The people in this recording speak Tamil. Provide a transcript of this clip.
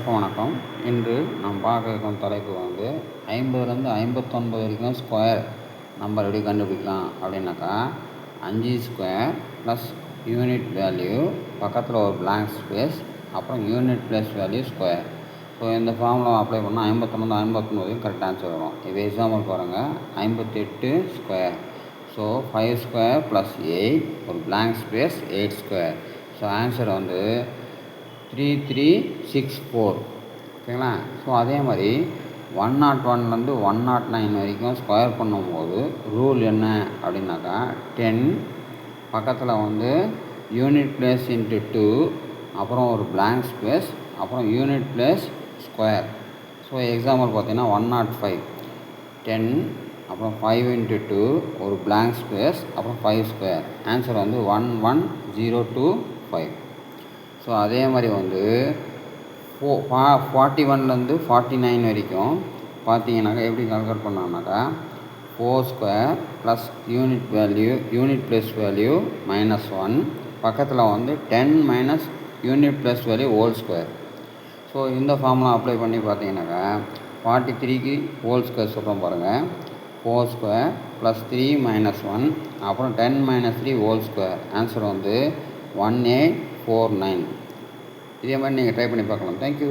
எல்லாருக்கும் வணக்கம். இன்று நாம் பார்க்க இருக்கும் தலைப்பு வந்து ஐம்பதுலேருந்து ஐம்பத்தொன்பது வரைக்கும் ஸ்கொயர் நம்பர் எப்படி கண்டுபிடிக்கலாம் அப்படின்னாக்கா அஞ்சு ஸ்கொயர் ப்ளஸ் யூனிட் வேல்யூ பக்கத்தில் ஒரு பிளாங்க் ஸ்பேஸ் அப்புறம் unit plus value square so இந்த ஃபார்முலா அப்ளை பண்ணால் ஐம்பத்தொன்பது ஐம்பத்தொன்பது கரெக்ட் ஆன்சர் வரும். இது எக்ஸாம்பிள் பாருங்கள் ஐம்பத்தெட்டு square so five square plus eight ஒரு blank space eight square so answer வந்து த்ரீ த்ரீ சிக்ஸ் ஃபோர் ஓகேங்களா? ஸோ அதே மாதிரி ஒன் நாட் ஒன்லேருந்து ஒன் நாட் நைன் வரைக்கும் ஸ்கொயர் பண்ணும்போது ரூல் என்ன அப்படின்னாக்கா டென் பக்கத்தில் வந்து யூனிட் பிளேஸ் இன்ட்டு டூ அப்புறம் ஒரு பிளாங்க் ஸ்பேஸ் அப்புறம் unit place square so example பார்த்தீங்கன்னா ஒன் நாட் ஃபைவ் டென் அப்புறம் ஃபைவ் இன்ட்டு டூ ஒரு பிளாங்க் ஸ்பேஸ் அப்புறம் ஃபைவ் ஸ்கொயர் ஆன்சர் வந்து one one zero two five so அதே மாதிரி வந்து ஃபோ ஃபா ஃபார்ட்டி ஒன்லேருந்து ஃபார்ட்டி நைன் வரைக்கும் பார்த்தீங்கன்னாக்கா எப்படி calculate பண்ணாங்கனாக்கா four square plus unit value unit plus value minus one பக்கத்தில் வந்து ten minus unit plus value whole square so இந்த ஃபார்முலா அப்ளை பண்ணி பார்த்தீங்கன்னாக்கா ஃபார்ட்டி த்ரீக்கு ஹோல் ஸ்கொயர் சொல்கிறோம் பாருங்கள் four square plus three minus one அப்புறம் ten minus three whole square answer வந்து ஒன் எயிட் ஃபோர் நைன் இதே மாதிரி நீங்கள் ட்ரை பண்ணி பார்க்கலாம். தேங்க்யூ